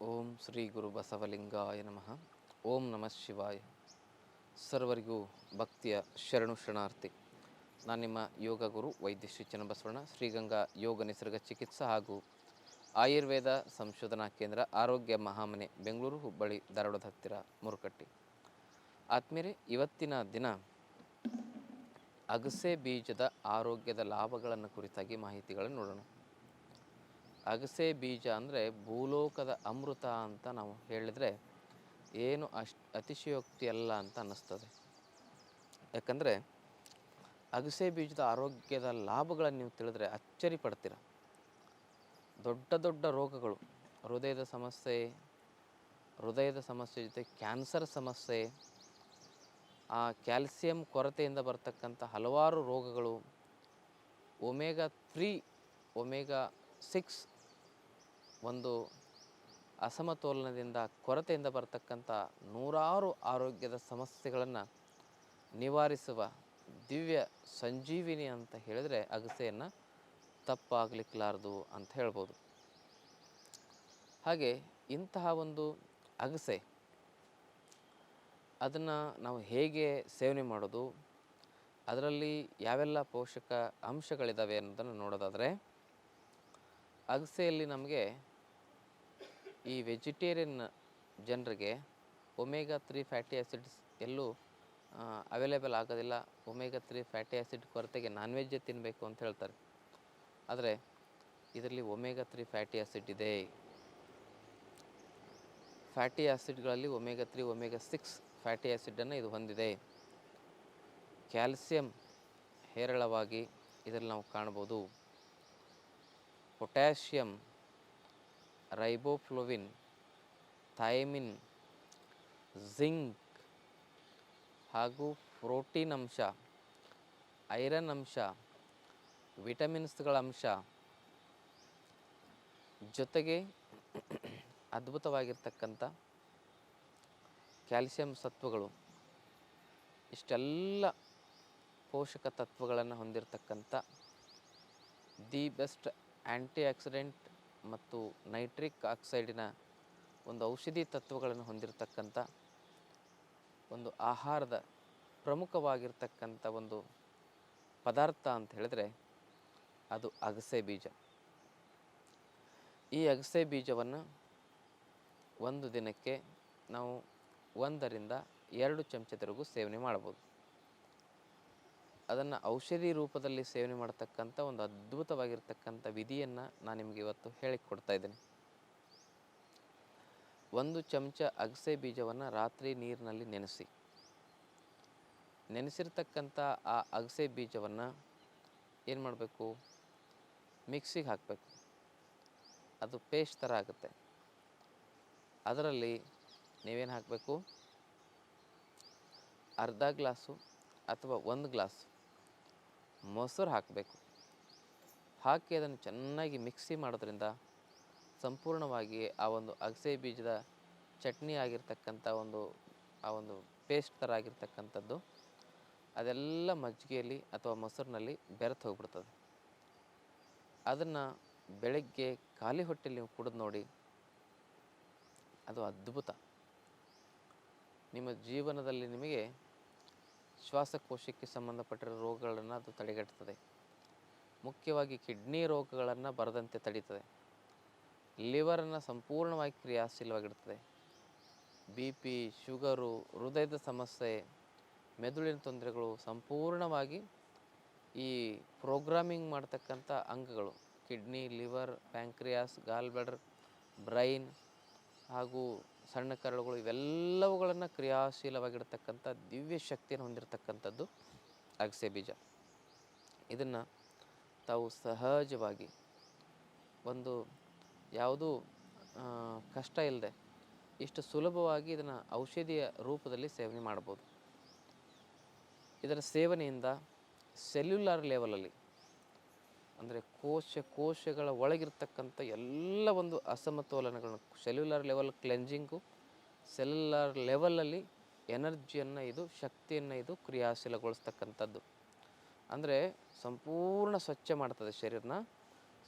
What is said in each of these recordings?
ಓಂ ಶ್ರೀ ಗುರು ಬಸವಲಿಂಗಾಯ ನಮಃ. ಓಂ ನಮಃ ಶಿವಾಯ. ಸರ್ವರಿಗೂ ಭಕ್ತಿಯ ಶರಣು ಶರಣಾರ್ಥಿ. ನಾನು ನಿಮ್ಮ ಯೋಗ ಗುರು ವೈದ್ಯ ಶ್ರೀ ಚನ್ನಬಸವಣ್ಣ, ಶ್ರೀಗಂಗಾ ಯೋಗ ನಿಸರ್ಗ ಚಿಕಿತ್ಸಾ ಹಾಗೂ ಆಯುರ್ವೇದ ಸಂಶೋಧನಾ ಕೇಂದ್ರ ಆರೋಗ್ಯ ಮಹಾಮನೆ ಬೆಂಗಳೂರು ಹುಬ್ಬಳ್ಳಿ, ಧಾರವಾಡದ ಹತ್ತಿರ ಮುರುಕಟ್ಟಿ. ಆದ್ಮೇಲೆ ಇವತ್ತಿನ ದಿನ ಅಗಸೆ ಬೀಜದ ಆರೋಗ್ಯದ ಲಾಭಗಳನ್ನು ಕುರಿತಾಗಿ ಮಾಹಿತಿಗಳನ್ನು ನೋಡೋಣ. ಅಗಸೆ ಬೀಜ ಅಂದರೆ ಭೂಲೋಕದ ಅಮೃತ ಅಂತ ನಾವು ಹೇಳಿದರೆ ಏನು ಅಷ್ಟು ಅತಿಶಯೋಕ್ತಿ ಅಲ್ಲ ಅಂತ ಅನ್ನಿಸ್ತದೆ. ಯಾಕಂದರೆ ಅಗಸೆ ಬೀಜದ ಆರೋಗ್ಯದ ಲಾಭಗಳನ್ನು ನೀವು ತಿಳಿದ್ರೆ ಅಚ್ಚರಿ ಪಡ್ತೀರ. ದೊಡ್ಡ ದೊಡ್ಡ ರೋಗಗಳು, ಹೃದಯದ ಸಮಸ್ಯೆ ಹೃದಯದ ಸಮಸ್ಯೆ ಜೊತೆ ಕ್ಯಾನ್ಸರ್ ಸಮಸ್ಯೆ, ಆ ಕ್ಯಾಲ್ಸಿಯಂ ಕೊರತೆಯಿಂದ ಬರ್ತಕ್ಕಂಥ ಹಲವಾರು ರೋಗಗಳು, ಒಮೇಗಾ ತ್ರೀ, ಒಮೇಗಾ ಸಿಕ್ಸ್ ಒಂದು ಅಸಮತೋಲನದಿಂದ ಕೊರತೆಯಿಂದ ಬರತಕ್ಕಂಥ ನೂರಾರು ಆರೋಗ್ಯದ ಸಮಸ್ಯೆಗಳನ್ನು ನಿವಾರಿಸುವ ದಿವ್ಯ ಸಂಜೀವಿನಿ ಅಂತ ಹೇಳಿದರೆ ಅಗಸೆಯನ್ನು ತಪ್ಪಾಗಲಿಕ್ಕಲಾರದು ಅಂತ ಹೇಳ್ಬೋದು. ಹಾಗೆ ಇಂತಹ ಒಂದು ಅಗಸೆ ಅದನ್ನು ನಾವು ಹೇಗೆ ಸೇವನೆ ಮಾಡೋದು, ಅದರಲ್ಲಿ ಯಾವೆಲ್ಲ ಪೋಷಕ ಅಂಶಗಳಿದ್ದಾವೆ ಅನ್ನೋದನ್ನು ನೋಡೋದಾದರೆ, ಅಗಸೆಯಲ್ಲಿ ನಮಗೆ ಈ ವೆಜಿಟೇರಿಯನ್ ಜನರಿಗೆ ಒಮೇಗಾ ತ್ರೀ ಫ್ಯಾಟಿ ಆ್ಯಸಿಡ್ಸ್ ಎಲ್ಲೂ ಅವೈಲೇಬಲ್ ಆಗೋದಿಲ್ಲ. ಒಮೇಗಾ ತ್ರೀ ಫ್ಯಾಟಿ ಆ್ಯಸಿಡ್ ಕೊರತೆಗೆ ನಾನ್ ವೆಜ್ ತಿನ್ನಬೇಕು ಅಂತ ಹೇಳ್ತಾರೆ. ಆದರೆ, ಇದರಲ್ಲಿ ಒಮೇಗಾ ತ್ರೀ ಫ್ಯಾಟಿ ಆ್ಯಸಿಡ್ ಇದೆ. Fatty ಆ್ಯಸಿಡ್ಗಳಲ್ಲಿ omega three omega six fatty ಆ್ಯಸಿಡನ್ನು ಇದು ಹೊಂದಿದೆ. ಕ್ಯಾಲ್ಸಿಯಂ ಹೇರಳವಾಗಿ ಇದರಲ್ಲಿ ನಾವು ಕಾಣ್ಬೋದು ಪೊಟ್ಯಾಷಿಯಂ ರೈಬೋಫ್ಲೋವಿನ್, ಥೈಮಿನ್ ಜಿಂಕ್ ಹಾಗೂ ಪ್ರೋಟೀನ್ ಅಂಶ, ಐರನ್ ಅಂಶ, ವಿಟಮಿನ್ಸ್ಗಳ ಅಂಶ ಜೊತೆಗೆ ಅದ್ಭುತವಾಗಿರ್ತಕ್ಕಂಥ ಕ್ಯಾಲ್ಸಿಯಂ ಸತ್ವಗಳು. ಇಷ್ಟೆಲ್ಲ ಪೋಷಕ ತತ್ವಗಳನ್ನು ಹೊಂದಿರತಕ್ಕಂಥ ದಿ ಬೆಸ್ಟ್ ಆ್ಯಂಟಿ ಆಕ್ಸಿಡೆಂಟ್ ಮತ್ತು ನೈಟ್ರಿಕ್ ಆಕ್ಸೈಡಿನ ಒಂದು ಔಷಧಿ ತತ್ವಗಳನ್ನು ಹೊಂದಿರತಕ್ಕಂಥ ಒಂದು ಆಹಾರದ ಪ್ರಮುಖವಾಗಿರ್ತಕ್ಕಂಥ ಒಂದು ಪದಾರ್ಥ ಅಂತ ಹೇಳಿದ್ರೆ ಅದು ಅಗಸೆ ಬೀಜ. ಈ ಅಗಸೆ ಬೀಜವನ್ನು ಒಂದು ದಿನಕ್ಕೆ ನಾವು ಒಂದರಿಂದ ಎರಡು ಚಮಚದವರೆಗೂ ಸೇವನೆ ಮಾಡ್ಬೋದು. ಅದನ್ನು ಔಷಧಿ ರೂಪದಲ್ಲಿ ಸೇವನೆ ಮಾಡತಕ್ಕಂಥ ಒಂದು ಅದ್ಭುತವಾಗಿರ್ತಕ್ಕಂಥ ವಿಧಿಯನ್ನು ನಾನು ನಿಮಗೆ ಇವತ್ತು ಹೇಳಿಕೊಡ್ತಾ ಇದ್ದೀನಿ. ಒಂದು ಚಮಚ ಅಗಸೆ ಬೀಜವನ್ನು ರಾತ್ರಿ ನೀರಿನಲ್ಲಿ ನೆನೆಸಿ. ನೆನೆಸಿರ್ತಕ್ಕಂಥ ಆ ಅಗಸೆ ಬೀಜವನ್ನು ಏನು ಮಾಡಬೇಕು? ಮಿಕ್ಸಿಗೆ ಹಾಕಬೇಕು. ಅದು ಪೇಸ್ಟ್ ಥರ ಆಗುತ್ತೆ. ಅದರಲ್ಲಿ ನೀವೇನು ಹಾಕಬೇಕು? ಅರ್ಧ ಗ್ಲಾಸು ಅಥವಾ ಒಂದು ಗ್ಲಾಸ್ ಮೊಸರು ಹಾಕಬೇಕು. ಹಾಕಿ ಅದನ್ನು ಚೆನ್ನಾಗಿ ಮಿಕ್ಸಿ ಮಾಡೋದ್ರಿಂದ ಸಂಪೂರ್ಣವಾಗಿ ಆ ಒಂದು ಅಗಸೆ ಬೀಜದ ಚಟ್ನಿ ಆಗಿರ್ತಕ್ಕಂಥ ಒಂದು, ಆ ಒಂದು ಪೇಸ್ಟ್ ಥರ ಆಗಿರ್ತಕ್ಕಂಥದ್ದು ಅದೆಲ್ಲ ಮಜ್ಜಿಗೆಯಲ್ಲಿ ಅಥವಾ ಮೊಸರಿನಲ್ಲಿ ಬೆರೆತು ಹೋಗ್ಬಿಡ್ತದೆ. ಅದನ್ನು ಬೆಳಗ್ಗೆ ಖಾಲಿ ಹೊಟ್ಟೆಲಿ ನೀವು ಕುಡಿದು ನೋಡಿ ಅದು ಅದ್ಭುತ. ನಿಮ್ಮ ಜೀವನದಲ್ಲಿ ನಿಮಗೆ ಶ್ವಾಸಕೋಶಕ್ಕೆ ಸಂಬಂಧಪಟ್ಟಿರೋ ರೋಗಗಳನ್ನು ಅದು ತಡೆಗಟ್ತದೆ. ಮುಖ್ಯವಾಗಿ ಕಿಡ್ನಿ ರೋಗಗಳನ್ನು ಬರದಂತೆ ತಡೀತದೆ. ಲಿವರನ್ನು ಸಂಪೂರ್ಣವಾಗಿ ಕ್ರಿಯಾಶೀಲವಾಗಿಡ್ತದೆ. ಬಿ ಪಿ, ಶುಗರು, ಹೃದಯದ ಸಮಸ್ಯೆ, ಮೆದುಳಿನ ತೊಂದರೆಗಳು ಸಂಪೂರ್ಣವಾಗಿ ಈ ಪ್ರೋಗ್ರಾಮಿಂಗ್ ಮಾಡ್ತಕ್ಕಂಥ ಅಂಗಗಳು. Kidney, liver, pancreas gallbladder brain ಹಾಗೂ ಸಣ್ಣ ಕರಳುಗಳು ಇವೆಲ್ಲವುಗಳನ್ನು ಕ್ರಿಯಾಶೀಲವಾಗಿಡ್ತಕ್ಕಂಥ ದಿವ್ಯ ಶಕ್ತಿಯನ್ನು ಹೊಂದಿರತಕ್ಕಂಥದ್ದು ಅಗಸೆ ಬೀಜ. ಇದನ್ನು ತಾವು ಸಹಜವಾಗಿ ಒಂದು ಯಾವುದೂ ಕಷ್ಟ ಇಲ್ಲದೆ ಇಷ್ಟು ಸುಲಭವಾಗಿ ಇದನ್ನು ಔಷಧಿಯ ರೂಪದಲ್ಲಿ ಸೇವನೆ ಮಾಡ್ಬೋದು ಇದರ ಸೇವನೆಯಿಂದ ಸೆಲ್ಯುಲಾರ್ ಲೆವೆಲಲ್ಲಿ ಅಂದರೆ ಕೋಶ ಕೋಶಗಳ ಒಳಗಿರ್ತಕ್ಕಂಥ ಎಲ್ಲ ಒಂದು ಅಸಮತೋಲನಗಳನ್ನು ಸೆಲ್ಯುಲರ್ ಲೆವೆಲ್ ಕ್ಲೆನ್ಜಿಂಗು ಸೆಲ್ಯುಲರ್ ಲೆವೆಲಲ್ಲಿ ಎನರ್ಜಿಯನ್ನು ಇದು, ಶಕ್ತಿಯನ್ನು ಇದು ಕ್ರಿಯಾಶೀಲಗೊಳಿಸ್ತಕ್ಕಂಥದ್ದು. ಅಂದರೆ ಸಂಪೂರ್ಣ ಸ್ವಚ್ಛ ಮಾಡ್ತದೆ ಶರೀರನ,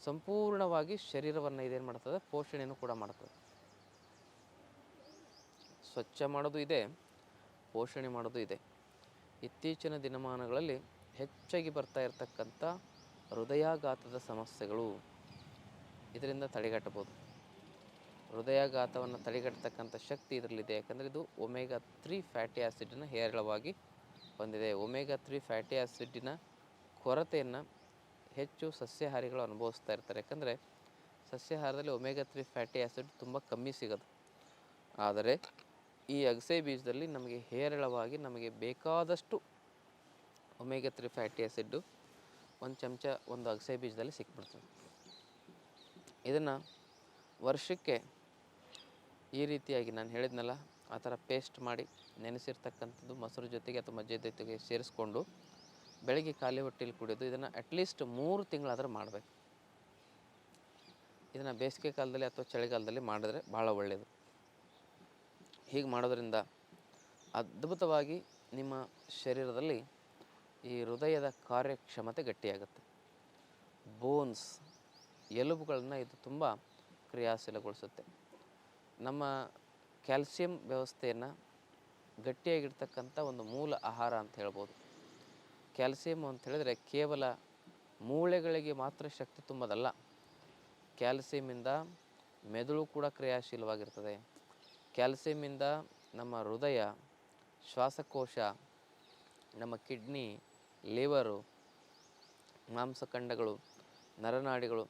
ಸಂಪೂರ್ಣವಾಗಿ ಶರೀರವನ್ನು ಇದೇನು ಮಾಡ್ತದೆ, ಪೋಷಣೆಯನ್ನು ಕೂಡ ಮಾಡ್ತದೆ. ಸ್ವಚ್ಛ ಮಾಡೋದು ಇದೆ, ಪೋಷಣೆ ಮಾಡೋದು ಇದೆ. ಇತ್ತೀಚಿನ ದಿನಮಾನಗಳಲ್ಲಿ ಹೆಚ್ಚಾಗಿ ಬರ್ತಾ ಇರತಕ್ಕಂಥ ಹೃದಯಾಘಾತದ ಸಮಸ್ಯೆಗಳು ಇದರಿಂದ ತಡೆಗಟ್ಟಬೋದು ಹೃದಯಾಘಾತವನ್ನು ತಡೆಗಟ್ಟತಕ್ಕಂಥ ಶಕ್ತಿ ಇದರಲ್ಲಿದೆ. ಯಾಕಂದರೆ ಇದು ಒಮೆಗಾ ತ್ರೀ ಫ್ಯಾಟಿ ಆ್ಯಸಿಡನ್ನು ಹೇರಳವಾಗಿ ಹೊಂದಿದೆ ಒಮೆಗಾ ತ್ರೀ ಫ್ಯಾಟಿ ಆ್ಯಸಿಡಿನ ಕೊರತೆಯನ್ನು ಹೆಚ್ಚು ಸಸ್ಯಾಹಾರಿಗಳು ಅನುಭವಿಸ್ತಾ ಇರ್ತಾರೆ. ಯಾಕಂದರೆ ಸಸ್ಯಾಹಾರದಲ್ಲಿ ಒಮೆಗಾ ತ್ರೀ ಫ್ಯಾಟಿ ಆ್ಯಸಿಡ್ ತುಂಬ ಕಮ್ಮಿ ಸಿಗೋದು. ಆದರೆ ಈ ಅಗಸೆ ಬೀಜದಲ್ಲಿ ನಮಗೆ ಹೇರಳವಾಗಿ ನಮಗೆ ಬೇಕಾದಷ್ಟು ಒಮೆಗಾ ತ್ರೀ ಫ್ಯಾಟಿ ಆ್ಯಸಿಡ್ಡು ಒಂದು ಚಮಚ, ಒಂದು ಅಗಸೆ ಬೀಜದಲ್ಲಿ ಸಿಕ್ಬಿಡ್ತದೆ. ಇದನ್ನು ವರ್ಷಕ್ಕೆ ಈ ರೀತಿಯಾಗಿ ನಾನು ಹೇಳಿದ್ನಲ್ಲ, ಆ ಥರ ಪೇಸ್ಟ್ ಮಾಡಿ ನೆನೆಸಿರ್ತಕ್ಕಂಥದ್ದು ಮೊಸರು ಜೊತೆಗೆ ಅಥವಾ ಮಜ್ಜೆ ಜೊತೆಗೆ ಸೇರಿಸ್ಕೊಂಡು ಬೆಳಗ್ಗೆ ಖಾಲಿ ಹೊಟ್ಟೆಲಿ ಕುಡಿಯೋದು ಇದನ್ನು ಅಟ್ಲೀಸ್ಟ್ ಮೂರು ತಿಂಗಳಾದರೂ ಮಾಡಬೇಕು. ಇದನ್ನು ಬೇಸಿಗೆ ಕಾಲದಲ್ಲಿ ಅಥವಾ ಚಳಿಗಾಲದಲ್ಲಿ ಮಾಡಿದ್ರೆ ಭಾಳ ಒಳ್ಳೆಯದು ಹೀಗೆ ಮಾಡೋದರಿಂದ ಅದ್ಭುತವಾಗಿ ನಿಮ್ಮ ಶರೀರದಲ್ಲಿ ಈ ಹೃದಯದ ಕಾರ್ಯಕ್ಷಮತೆ ಗಟ್ಟಿಯಾಗುತ್ತೆ. ಬೋನ್ಸ್ ಎಲುಬುಗಳನ್ನು ಇದು ತುಂಬ ಕ್ರಿಯಾಶೀಲಗೊಳಿಸುತ್ತೆ. ನಮ್ಮ ಕ್ಯಾಲ್ಸಿಯಂ ವ್ಯವಸ್ಥೆಯನ್ನು ಗಟ್ಟಿಯಾಗಿರ್ತಕ್ಕಂಥ ಒಂದು ಮೂಲ ಆಹಾರ ಅಂತ ಹೇಳ್ಬೋದು. ಕ್ಯಾಲ್ಸಿಯಂ ಅಂತ ಹೇಳಿದರೆ ಕೇವಲ ಮೂಳೆಗಳಿಗೆ ಮಾತ್ರ ಶಕ್ತಿ ತುಂಬದಲ್ಲ ಕ್ಯಾಲ್ಸಿಯಮಿಂದ ಮೆದುಳು ಕೂಡ ಕ್ರಿಯಾಶೀಲವಾಗಿರ್ತದೆ. ಕ್ಯಾಲ್ಸಿಯಮಿಂದ ನಮ್ಮ ಹೃದಯ, ಶ್ವಾಸಕೋಶ, ನಮ್ಮ ಕಿಡ್ನಿ ಲಿವರು, ಮಾಂಸಖಂಡಗಳು, ನರನಾಡಿಗಳು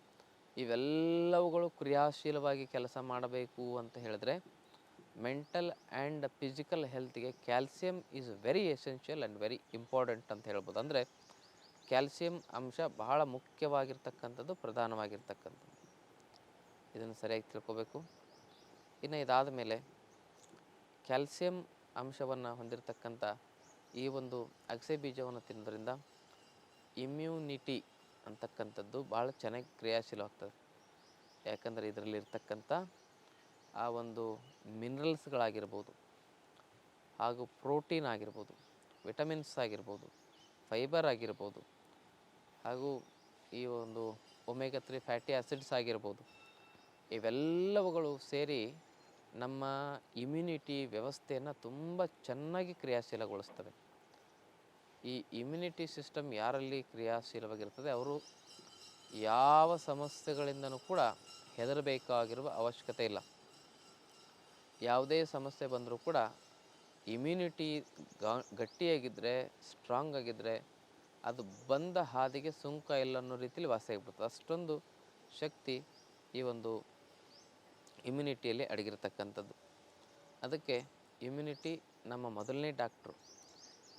ಇವೆಲ್ಲವುಗಳು ಕ್ರಿಯಾಶೀಲವಾಗಿ ಕೆಲಸ ಮಾಡಬೇಕು ಅಂತ ಹೇಳಿದ್ರೆ mental and physical ಹೆಲ್ತ್ಗೆ calcium is very essential and very important ಅಂತ ಹೇಳ್ಬೋದು. ಅಂದರೆ ಕ್ಯಾಲ್ಸಿಯಂ ಅಂಶ ಬಹಳ ಮುಖ್ಯವಾಗಿರ್ತಕ್ಕಂಥದ್ದು, ಪ್ರಧಾನವಾಗಿರ್ತಕ್ಕಂಥದ್ದು. ಇದನ್ನು ಸರಿಯಾಗಿ ತಿಳ್ಕೋಬೇಕು. ಇನ್ನು ಇದಾದ ಮೇಲೆ ಕ್ಯಾಲ್ಸಿಯಂ ಅಂಶವನ್ನು ಹೊಂದಿರತಕ್ಕಂಥ ಈ ಒಂದು ಅಗಸೆ ಬೀಜವನ್ನು ತಿನ್ನೋದ್ರಿಂದ ಇಮ್ಯುನಿಟಿ ಅಂತಕ್ಕಂಥದ್ದು ಭಾಳ ಚೆನ್ನಾಗಿ ಕ್ರಿಯಾಶೀಲವಾಗ್ತದೆ ಯಾಕಂದರೆ ಇದರಲ್ಲಿರ್ತಕ್ಕಂಥ ಆ ಒಂದು ಮಿನರಲ್ಸ್ಗಳಾಗಿರ್ಬೋದು ಹಾಗೂ ಪ್ರೋಟೀನ್ ಆಗಿರ್ಬೋದು ವಿಟಮಿನ್ಸ್ ಆಗಿರ್ಬೋದು ಫೈಬರ್ ಆಗಿರ್ಬೋದು ಹಾಗೂ ಈ ಒಂದು ಒಮೆಗ ತ್ರೀ ಫ್ಯಾಟಿ ಆ್ಯಸಿಡ್ಸ್ ಆಗಿರ್ಬೋದು, ಇವೆಲ್ಲವುಗಳು ಸೇರಿ ನಮ್ಮ ಇಮ್ಯುನಿಟಿ ವ್ಯವಸ್ಥೆಯನ್ನು ತುಂಬ ಚೆನ್ನಾಗಿ ಕ್ರಿಯಾಶೀಲಗೊಳಿಸ್ತವೆ ಈ ಇಮ್ಯುನಿಟಿ ಸಿಸ್ಟಮ್ ಯಾರಲ್ಲಿ ಕ್ರಿಯಾಶೀಲವಾಗಿರ್ತದೆ, ಅವರು ಯಾವ ಸಮಸ್ಯೆಗಳಿಂದನೂ ಕೂಡ ಹೆದರಬೇಕಾಗಿರುವ ಅವಶ್ಯಕತೆ ಇಲ್ಲ. ಯಾವುದೇ ಸಮಸ್ಯೆ ಬಂದರೂ ಕೂಡ ಇಮ್ಯುನಿಟಿ ಗಟ್ಟಿಯಾಗಿದ್ದರೆ ಸ್ಟ್ರಾಂಗ್ ಆಗಿದ್ದರೆ ಅದು ಬಂದ ಹಾದಿಗೆ ಸುಂಕ ಇಲ್ಲ ಅನ್ನೋ ರೀತಿಯಲ್ಲಿ ವಾಸಿಯಾಗ್ಬಿಡ್ತದೆ. ಅಷ್ಟೊಂದು ಶಕ್ತಿ ಈ ಒಂದು ಇಮ್ಯುನಿಟಿಯಲ್ಲಿ ಅಡಗಿರ್ತಕ್ಕಂಥದ್ದು. ಅದಕ್ಕೆ ಇಮ್ಯುನಿಟಿ ನಮ್ಮ ಮೊದಲನೇ ಡಾಕ್ಟ್ರು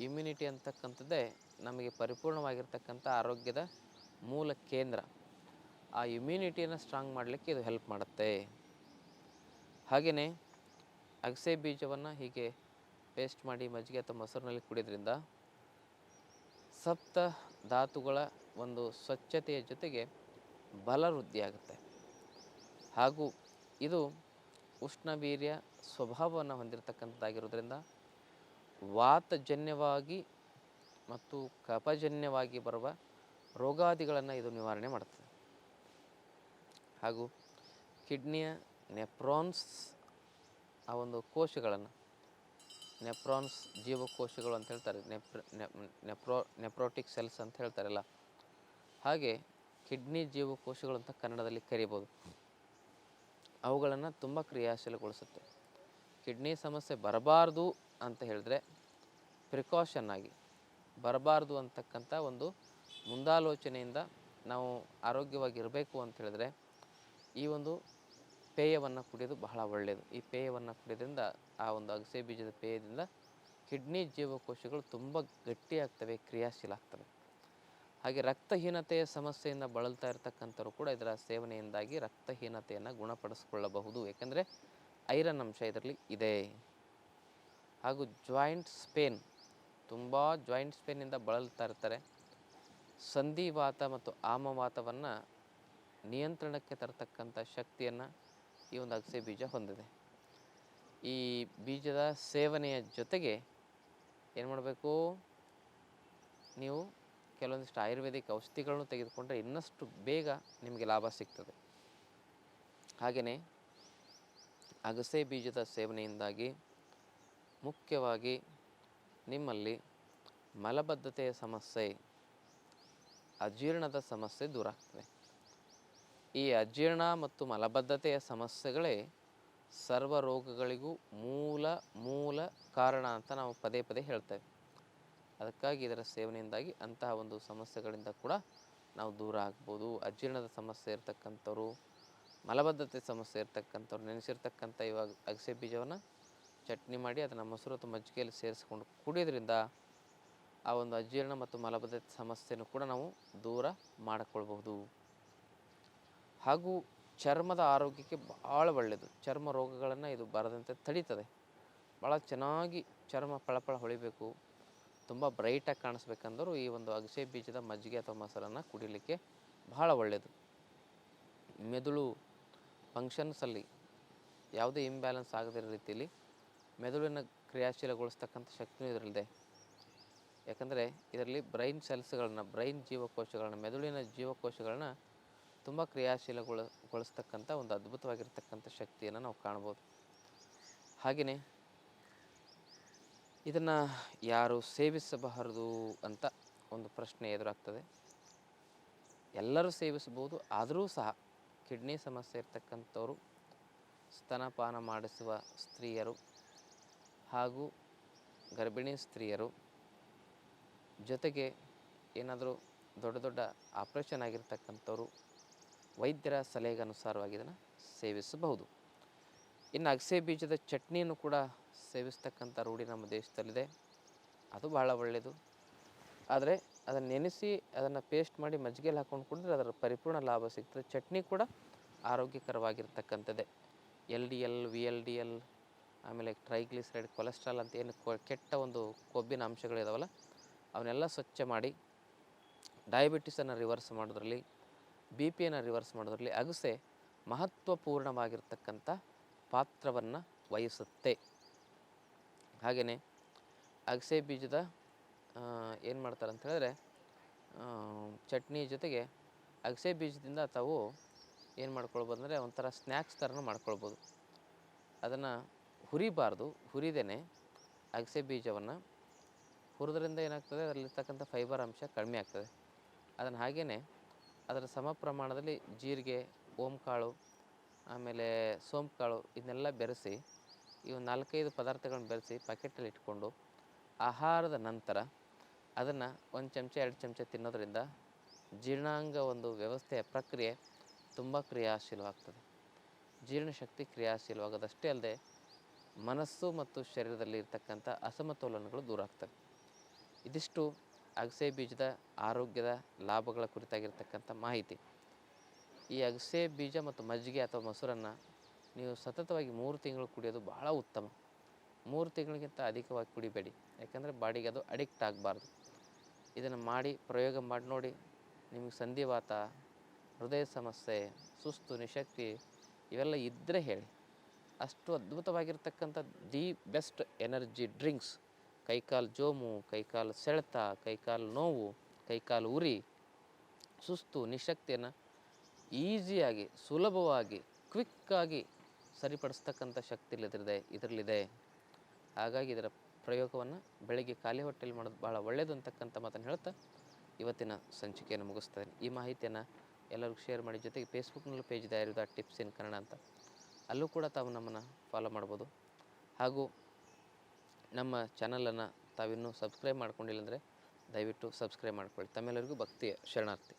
ಇಮ್ಯುನಿಟಿ ಅಂತಕ್ಕಂಥದ್ದೇ ನಮಗೆ ಪರಿಪೂರ್ಣವಾಗಿರ್ತಕ್ಕಂಥ ಆರೋಗ್ಯದ ಮೂಲ ಕೇಂದ್ರ. ಆ ಇಮ್ಯುನಿಟಿಯನ್ನು ಸ್ಟ್ರಾಂಗ್ ಮಾಡಲಿಕ್ಕೆ ಇದು ಹೆಲ್ಪ್ ಮಾಡುತ್ತೆ. ಹಾಗೆಯೇ ಅಗಸೆ ಬೀಜವನ್ನು ಹೀಗೆ ಪೇಸ್ಟ್ ಮಾಡಿ ಮಜ್ಜಿಗೆ ಅಥವಾ ಮೊಸರಿನಲ್ಲಿ ಕುಡಿಯೋದ್ರಿಂದ ಸಪ್ತ ಧಾತುಗಳ ಒಂದು ಸ್ವಚ್ಛತೆಯ ಜೊತೆಗೆ ಬಲ ವೃದ್ಧಿಯಾಗುತ್ತೆ ಹಾಗೂ ಇದು ಉಷ್ಣವೀರ್ಯ ಸ್ವಭಾವವನ್ನು ಹೊಂದಿರತಕ್ಕಂಥದ್ದಾಗಿರೋದ್ರಿಂದ ವಾತಜನ್ಯವಾಗಿ ಮತ್ತು ಕಪಜನ್ಯವಾಗಿ ಬರುವ ರೋಗಾದಿಗಳನ್ನು ಇದು ನಿವಾರಣೆ ಮಾಡುತ್ತದೆ ಹಾಗೂ ಕಿಡ್ನಿಯ ನೆಪ್ರಾನ್ಸ್ ಆ ಒಂದು ಕೋಶಗಳನ್ನು, ನೆಪ್ರಾನ್ಸ್ ಜೀವಕೋಶಗಳು ಅಂತ ಹೇಳ್ತಾರೆ, ನೆಪ್ರ ನೆಪ್ರೋ, ನೆಪ್ರೋಟಿಕ್ ಸೆಲ್ಸ್ ಅಂತ ಹೇಳ್ತಾರಲ್ಲ, ಹಾಗೆ ಕಿಡ್ನಿ ಜೀವಕೋಶಗಳು ಅಂತ ಕನ್ನಡದಲ್ಲಿ ಕರಿಬೋದು. ಅವುಗಳನ್ನು ತುಂಬ ಕ್ರಿಯಾಶೀಲಗೊಳಿಸುತ್ತೆ. ಕಿಡ್ನಿ ಸಮಸ್ಯೆ ಬರಬಾರ್ದು ಅಂತ ಹೇಳಿದ್ರೆ ಪ್ರಿಕಾಷನ್ ಆಗಿ ಬರಬಾರ್ದು ಅಂತಕ್ಕಂಥ ಒಂದು ಮುಂದಾಲೋಚನೆಯಿಂದ ನಾವು ಆರೋಗ್ಯವಾಗಿರಬೇಕು ಅಂತ ಹೇಳಿದ್ರೆ ಈ ಒಂದು ಪೇಯವನ್ನು ಕುಡಿಯೋದು ಬಹಳ ಒಳ್ಳೆಯದು ಈ ಪೇಯವನ್ನು ಕುಡಿಯೋದ್ರಿಂದ ಆ ಒಂದು ಅಗಸೆ ಬೀಜದ ಪೇಯದಿಂದ ಕಿಡ್ನಿ ಜೀವಕೋಶಗಳು ತುಂಬ ಗಟ್ಟಿಯಾಗ್ತವೆ, ಕ್ರಿಯಾಶೀಲ ಆಗ್ತವೆ. ಹಾಗೆ ರಕ್ತಹೀನತೆಯ ಸಮಸ್ಯೆಯಿಂದ ಬಳಲ್ತಾ ಇರತಕ್ಕಂಥವ್ರು ಕೂಡ ಇದರ ಸೇವನೆಯಿಂದಾಗಿ ರಕ್ತಹೀನತೆಯನ್ನು ಗುಣಪಡಿಸ್ಕೊಳ್ಳಬಹುದು. ಏಕೆಂದರೆ ಐರನ್ ಅಂಶ ಇದರಲ್ಲಿ ಇದೆ. ಹಾಗೂ ಜಾಯಿಂಟ್ ಸ್ಪೇನ್, ತುಂಬ ಜಾಯಿಂಟ್ ಸ್ಪೇನಿಂದ ಬಳಲ್ತಾ ಇರ್ತಾರೆ. ಸಂಧಿವಾತ ಮತ್ತು ಆಮವಾತವನ್ನು ನಿಯಂತ್ರಣಕ್ಕೆ ತರತಕ್ಕಂಥ ಶಕ್ತಿಯನ್ನು ಈ ಒಂದು ಅಗಸೆ ಬೀಜ ಹೊಂದಿದೆ. ಈ ಬೀಜದ ಸೇವನೆಯ ಜೊತೆಗೆ ಏನು ಮಾಡಬೇಕು? ನೀವು ಕೆಲವೊಂದಿಷ್ಟು ಆಯುರ್ವೇದಿಕ್ ಔಷಧಿಗಳನ್ನು ತೆಗೆದುಕೊಂಡ್ರೆ ಇನ್ನಷ್ಟು ಬೇಗ ನಿಮಗೆ ಲಾಭ ಸಿಗ್ತದೆ. ಹಾಗೆಯೇ ಅಗಸೆ ಬೀಜದ ಸೇವನೆಯಿಂದಾಗಿ ಮುಖ್ಯವಾಗಿ ನಿಮ್ಮಲ್ಲಿ ಮಲಬದ್ಧತೆಯ ಸಮಸ್ಯೆ, ಅಜೀರ್ಣದ ಸಮಸ್ಯೆ ದೂರ ಆಗ್ತದೆ. ಈ ಅಜೀರ್ಣ ಮತ್ತು ಮಲಬದ್ಧತೆಯ ಸಮಸ್ಯೆಗಳೇ ಸರ್ವ ರೋಗಗಳಿಗೂ ಮೂಲ ಮೂಲ ಕಾರಣ ಅಂತ ನಾವು ಪದೇ ಪದೇ ಹೇಳ್ತೇವೆ. ಅದಕ್ಕಾಗಿ ಇದರ ಸೇವನೆಯಿಂದಾಗಿ ಅಂತಹ ಒಂದು ಸಮಸ್ಯೆಗಳಿಂದ ಕೂಡ ನಾವು ದೂರ ಆಗ್ಬೋದು. ಅಜೀರ್ಣದ ಸಮಸ್ಯೆ ಇರತಕ್ಕಂಥವ್ರು, ಮಲಬದ್ಧತೆ ಸಮಸ್ಯೆ ಇರ್ತಕ್ಕಂಥವ್ರು, ನೆನೆಸಿರ್ತಕ್ಕಂಥ ಇವಾಗ ಅಗಸೆ ಬೀಜವನ್ನು ಚಟ್ನಿ ಮಾಡಿ ಅದನ್ನು ಮೊಸರು ಅಥವಾ ಮಜ್ಜಿಗೆಯಲ್ಲಿ ಸೇರಿಸ್ಕೊಂಡು ಕುಡಿಯೋದ್ರಿಂದ ಆ ಒಂದು ಅಜೀರ್ಣ ಮತ್ತು ಮಲಬದ್ಧತೆ ಸಮಸ್ಯೆಯನ್ನು ಕೂಡ ನಾವು ದೂರ ಮಾಡಿಕೊಳ್ಬಹುದು. ಹಾಗೂ ಚರ್ಮದ ಆರೋಗ್ಯಕ್ಕೆ ಭಾಳ ಒಳ್ಳೆಯದು ಚರ್ಮ ರೋಗಗಳನ್ನು ಇದು ಬರದಂತೆ ತಡೀತದೆ. ಭಾಳ ಚೆನ್ನಾಗಿ ಚರ್ಮ ಫಳಫಳ ಹೊಳಿಬೇಕು. ತುಂಬ ಬ್ರೈಟಾಗಿ ಕಾಣಿಸ್ಬೇಕಂದ್ರೂ ಈ ಒಂದು ಅಗಸೆ ಬೀಜದ ಮಜ್ಜಿಗೆ ಅಥವಾ ಮೊಸರನ್ನು ಕುಡಿಲಿಕ್ಕೆ ಬಹಳ ಒಳ್ಳೆಯದು. ಮೆದುಳು ಫಂಕ್ಷನ್ಸಲ್ಲಿ ಯಾವುದೇ ಇಂಬ್ಯಾಲೆನ್ಸ್ ಆಗದಿರೋ ರೀತಿಯಲ್ಲಿ ಮೆದುಳಿನ ಕ್ರಿಯಾಶೀಲಗೊಳಿಸ್ತಕ್ಕಂಥ ಶಕ್ತಿಯೂ ಇದರಲ್ಲಿದೆ. ಯಾಕಂದರೆ ಇದರಲ್ಲಿ ಬ್ರೈನ್ ಸೆಲ್ಸ್ಗಳನ್ನ ಬ್ರೈನ್ ಜೀವಕೋಶಗಳನ್ನ, ಮೆದುಳಿನ ಜೀವಕೋಶಗಳನ್ನ ತುಂಬ ಕ್ರಿಯಾಶೀಲಗೊಳ, ಗೊಳಿಸ್ತಕ್ಕಂಥ ಒಂದು ಅದ್ಭುತವಾಗಿರ್ತಕ್ಕಂಥ ಶಕ್ತಿಯನ್ನು ನಾವು ಕಾಣ್ಬೋದು. ಹಾಗೆಯೇ ಇದನ್ನು ಯಾರು ಸೇವಿಸಬಾರದು ಅಂತ ಒಂದು ಪ್ರಶ್ನೆ ಎದುರಾಗ್ತದೆ. ಎಲ್ಲರೂ ಸೇವಿಸ್ಬೋದು ಆದರೂ ಸಹ ಕಿಡ್ನಿ ಸಮಸ್ಯೆ ಇರ್ತಕ್ಕಂಥವರು ಸ್ತನಪಾನ ಮಾಡಿಸುವ ಸ್ತ್ರೀಯರು ಹಾಗೂ ಗರ್ಭಿಣಿ ಸ್ತ್ರೀಯರು ಜೊತೆಗೆ ಏನಾದರೂ ದೊಡ್ಡ ದೊಡ್ಡ ಆಪ್ರೇಷನ್ ಆಗಿರ್ತಕ್ಕಂಥವರು ವೈದ್ಯರ ಸಲಹೆಗೆ ಅನುಸಾರವಾಗಿ ಇದನ್ನು ಸೇವಿಸಬಹುದು. ಇನ್ನು ಅಗಸೆ ಬೀಜದ ಚಟ್ನಿಯನ್ನು ಕೂಡ ಸೇವಿಸ್ತಕ್ಕಂಥ ರೂಢಿ ನಮ್ಮ ದೇಶದಲ್ಲಿದೆ. ಅದು ಭಾಳ ಒಳ್ಳೆಯದು ಆದರೆ ಅದನ್ನು ನೆನೆಸಿ ಅದನ್ನು ಪೇಸ್ಟ್ ಮಾಡಿ ಮಜ್ಜಿಗೆಲಿ ಹಾಕ್ಕೊಂಡು ಕುಡಿದ್ರೆ ಅದರ ಪರಿಪೂರ್ಣ ಲಾಭ ಸಿಗ್ತದೆ. ಚಟ್ನಿ ಕೂಡ ಆರೋಗ್ಯಕರವಾಗಿರ್ತಕ್ಕಂಥದ್ದೇ. L D L, V L D L, ಆಮೇಲೆ ಟ್ರೈಗ್ಲಿಸರೈಡ್, ಕೊಲೆಸ್ಟ್ರಾಲ್ ಅಂತ ಏನು ಕೆಟ್ಟ ಒಂದು ಕೊಬ್ಬಿನ ಅಂಶಗಳಿದಾವಲ್ಲ ಅವನ್ನೆಲ್ಲ ಸ್ವಚ್ಛ ಮಾಡಿ ಡಯಾಬಿಟಿಸನ್ನು ರಿವರ್ಸ್ ಮಾಡೋದ್ರಲ್ಲಿ ಬಿ ಪಿಯನ್ನು ರಿವರ್ಸ್ ಮಾಡೋದ್ರಲ್ಲಿ ಅಗಸೆ ಮಹತ್ವಪೂರ್ಣವಾಗಿರ್ತಕ್ಕಂಥ ಪಾತ್ರವನ್ನು ವಹಿಸುತ್ತೆ. ಹಾಗೆಯೇ ಅಗಸೆ ಬೀಜದ ಏನು ಮಾಡ್ತಾರೆ ಅಂತ ಹೇಳಿದ್ರೆ ಚಟ್ನಿ ಜೊತೆಗೆ ಅಗಸೆ ಬೀಜದಿಂದ ತಾವು ಏನು ಮಾಡ್ಕೊಳ್ಬೋದು ಅಂದರೆ ಒಂಥರ ಸ್ನ್ಯಾಕ್ಸ್ ಥರನೂ ಮಾಡ್ಕೊಳ್ಬೋದು. ಅದನ್ನು ಹುರಿಬಾರ್ದು, ಹುರಿದೇನೆ ಅಗಸೆ ಬೀಜವನ್ನು. ಹುರಿದ್ರಿಂದ ಏನಾಗ್ತದೆ, ಅದರಲ್ಲಿರ್ತಕ್ಕಂಥ ಫೈಬರ್ ಅಂಶ ಕಡಿಮೆ ಆಗ್ತದೆ. ಅದನ್ನು ಹಾಗೆಯೇ ಅದರ ಸಮ ಪ್ರಮಾಣದಲ್ಲಿ ಜೀರಿಗೆ, ಓಂಕಾಳು, ಆಮೇಲೆ ಸೋಂಪು ಕಾಳು ಇದನ್ನೆಲ್ಲ ಬೆರೆಸಿ ಒಂದು ನಾಲ್ಕೈದು ಪದಾರ್ಥಗಳನ್ನ ಬೆರೆಸಿ ಪ್ಯಾಕೆಟಲ್ಲಿ ಇಟ್ಕೊಂಡು ಆಹಾರದ ನಂತರ ಅದನ್ನು ಒಂದು ಚಮಚ, ಎರಡು ಚಮಚ ತಿನ್ನೋದರಿಂದ ಜೀರ್ಣಾಂಗ ಒಂದು ವ್ಯವಸ್ಥೆಯ ಪ್ರಕ್ರಿಯೆ ತುಂಬ ಕ್ರಿಯಾಶೀಲವಾಗ್ತದೆ. ಜೀರ್ಣಶಕ್ತಿ ಕ್ರಿಯಾಶೀಲವಾಗೋದಷ್ಟೇ ಅಲ್ಲದೆ ಮನಸ್ಸು ಮತ್ತು ಶರೀರದಲ್ಲಿ ಇರ್ತಕ್ಕಂಥ ಅಸಮತೋಲನಗಳು ದೂರ ಆಗ್ತವೆ. ಇದಿಷ್ಟು ಅಗಸೆ ಬೀಜದ ಆರೋಗ್ಯದ ಲಾಭಗಳ ಕುರಿತಾಗಿರ್ತಕ್ಕಂಥ ಮಾಹಿತಿ. ಈ ಅಗಸೆ ಬೀಜ ಮತ್ತು ಮಜ್ಜಿಗೆ ಅಥವಾ ಮೊಸರನ್ನು ನೀವು ಸತತವಾಗಿ ಮೂರು ತಿಂಗಳು ಕುಡಿಯೋದು ಬಹಳ ಉತ್ತಮ. ಮೂರು ತಿಂಗಳಿಗಿಂತ ಅಧಿಕವಾಗಿ ಕುಡಿಬೇಡಿ. ಯಾಕಂದರೆ ಬಾಡಿಗೆ ಅದು ಅಡಿಕ್ಟ್ ಆಗಬಾರ್ದು. ಇದನ್ನು ಮಾಡಿ ಪ್ರಯೋಗ ಮಾಡಿ ನೋಡಿ. ನಿಮಗೆ ಸಂಧಿವಾತ, ಹೃದಯ ಸಮಸ್ಯೆ, ಸುಸ್ತು, ನಿಶಕ್ತಿ ಇವೆಲ್ಲ ಇದ್ದರೆ ಹೇಳಿ. ಅಷ್ಟು ಅದ್ಭುತವಾಗಿರ್ತಕ್ಕಂಥ ದಿ ಬೆಸ್ಟ್ ಎನರ್ಜಿ ಡ್ರಿಂಕ್ಸ್. ಕೈಕಾಲು ಜೋಮು, ಕೈಕಾಲು ಸೆಳೆತ, ಕೈಕಾಲು ನೋವು, ಕೈಕಾಲು ಉರಿ, ಸುಸ್ತು, ನಿಶಕ್ತಿಯನ್ನು ಈಸಿಯಾಗಿ, ಸುಲಭವಾಗಿ, ಕ್ವಿಕ್ಕಾಗಿ ಸರಿಪಡಿಸ್ತಕ್ಕಂಥ ಶಕ್ತಿ ಇಲ್ಲದಿದೆ ಇದರಲ್ಲಿದೆ. ಹಾಗಾಗಿ ಇದರ ಪ್ರಯೋಗವನ್ನು ಬೆಳಗ್ಗೆ ಖಾಲಿ ಹೊಟ್ಟೆಯಲ್ಲಿ ಮಾಡೋದು ಭಾಳ ಒಳ್ಳೆಯದು ಅಂತಕ್ಕಂಥ ಮಾತನ್ನು ಹೇಳ್ತಾ ಇವತ್ತಿನ ಸಂಚಿಕೆಯನ್ನು ಮುಗಿಸ್ತೇನೆ. ಈ ಮಾಹಿತಿಯನ್ನು ಎಲ್ಲರಿಗೂ ಶೇರ್ ಮಾಡಿ, ಜೊತೆಗೆ ಫೇಸ್ಬುಕ್ನಲ್ಲೂ ಪೇಜ್ ಇದೆ ಆಯುರ್ವೇದ ಟಿಪ್ಸ್ ಇನ್ ಕನ್ನಡ ಅಂತ. ಅಲ್ಲೂ ಕೂಡ ತಾವು ನಮ್ಮನ್ನು ಫಾಲೋ ಮಾಡ್ಬೋದು. ಹಾಗೂ ನಮ್ಮ ಚಾನಲನ್ನು ತಾವಿನ್ನೂ ಸಬ್ಸ್ಕ್ರೈಬ್ ಮಾಡ್ಕೊಂಡಿಲ್ಲ ಅಂದರೆ ದಯವಿಟ್ಟು ಸಬ್ಸ್ಕ್ರೈಬ್ ಮಾಡ್ಕೊಳ್ಳಿ. ತಮ್ಮೆಲ್ಲರಿಗೂ ಭಕ್ತಿಯ ಶರಣಾರ್ಥಿ.